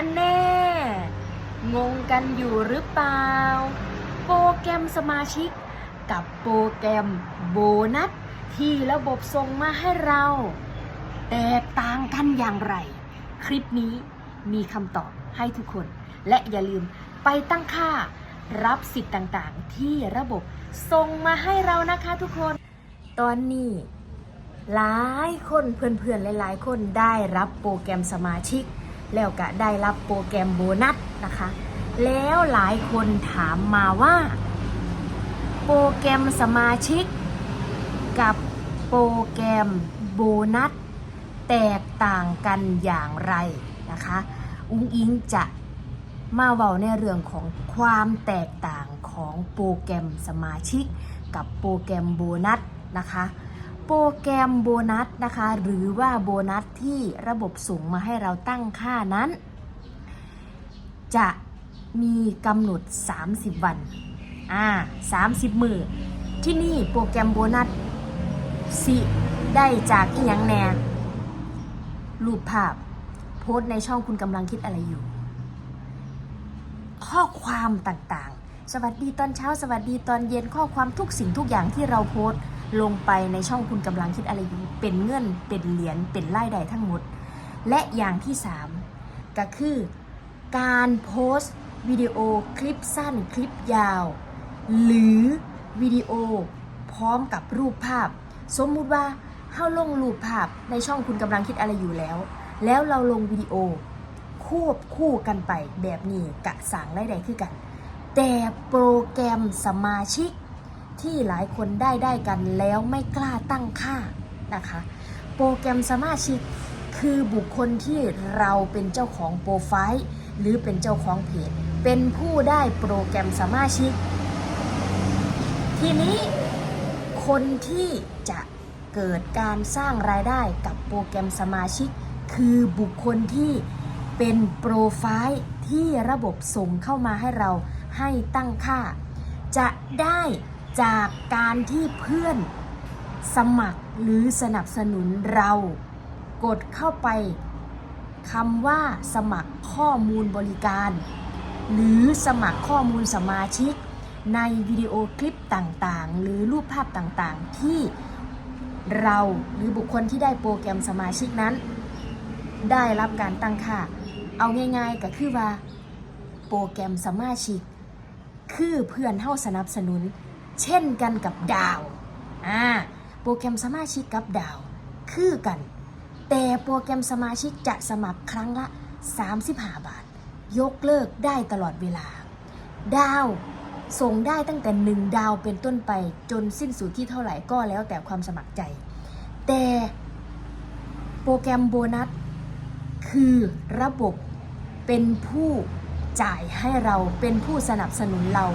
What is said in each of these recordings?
ฮันแน่ งงกันอยู่หรือเปล่า โปรแกรมสมาชิก กับโปรแกรมโบนัส ที่ระบบส่งมาให้เรา แตกต่างกันอย่างไร คลิปนี้มีคำตอบให้ทุกคน และอย่าลืมไปตั้งค่ารับสิทธิ์ต่างๆ ที่ระบบส่งมาให้เรานะคะทุกคน ตอนนี้หลายคนเพื่อนๆหลายๆ คนได้รับโปรแกรมสมาชิก แล้วก็ได้รับโปรแกรมโบนัสนะคะ แล้วหลายคนถามมาว่า โปรแกรมสมาชิก กับโปรแกรมโบนัส แตกต่างกันอย่างไรนะคะ อุ้งอิงจะมาเว้าในเรื่องของความแตกต่างของโปรแกรมสมาชิก กับโปรแกรมโบนัสนะคะ โปรแกรมโบนัสนะคะ หรือว่าโบนัสที่ระบบส่งมาให้เราตั้งค่านั้น จะมีกำหนด 30 วัน อ่า30 มือ ที่นี่โปรแกรมโบนัสสิได้จากอีหยังแน่รูปภาพ โพสต์ในช่องคุณกำลังคิดอะไรอยู่ ข้อความต่างๆ สวัสดีตอนเช้า สวัสดีตอนเย็นข้อความทุกสิ่งทุกอย่างที่เราโพสต์ ลงไปในช่องคุณกำลังคิดอะไรอยู่ เป็นเงินเป็นเหรียญเป็นไล่ใดทั้งหมด และอย่างที่ 3 ก็คือ การโพสต์วิดีโอคลิปสั้นคลิปยาว หรือวิดีโอพร้อมกับรูปภาพ สมมุติว่าเฮาลงรูปภาพในช่องคุณกำลังคิดอะไรอยู่แล้ว แล้วเราลงวิดีโอควบคู่กันไปแบบนี้กะสั่งได้ใดคือกัน แต่โปรแกรมสมาชิก ที่หลายคนได้ได้กันแล้วไม่กล้าตั้งค่านะคะ โปรแกรมสมาชิกคือบุคคลที่เราเป็นเจ้าของโปรไฟล์หรือเป็นเจ้าของเพจ เป็นผู้ได้โปรแกรมสมาชิก ทีนี้คนที่จะเกิดการสร้างรายได้กับโปรแกรมสมาชิก คือบุคคลที่เป็นโปรไฟล์ที่ระบบส่งเข้ามาให้เราให้ตั้งค่า จะได้ จากการที่เพื่อนสมัครหรือสนับสนุนเรา กดเข้าไปคำว่าสมัครข้อมูลบริการ หรือสมัครข้อมูลสมาชิก ในวิดีโอคลิปต่างๆ หรือรูปภาพต่างๆ ที่เราหรือบุคคลที่ได้โปรแกรมสมาชิกนั้น ได้รับการตั้งค่า เอาง่ายๆก็คือว่า โปรแกรมสมาชิก คือเพื่อนเท่าสนับสนุน เช่นกันกับดาวอ่าโปรแกรมสมาชิกกับดาว คือกัน แต่โปรแกรมสมาชิกจะสมัครครั้งละ 35 บาท ยกเลิกได้ตลอดเวลา ดาวส่งได้ตั้งแต่หนึ่งดาวเป็นต้นไปจนสิ้นสุดที่เท่าไหร่ก็แล้วแต่ความสมัครใจ แต่โปรแกรมโบนัส คือระบบเป็นผู้จ่ายให้เราเป็นผู้สนับสนุนเรา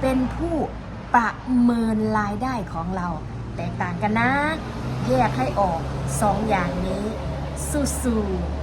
เป็นผู้ ประเมินรายได้ของเรา แตกต่างกันนะ แยกให้ออกสองอย่างนี้สู้ๆ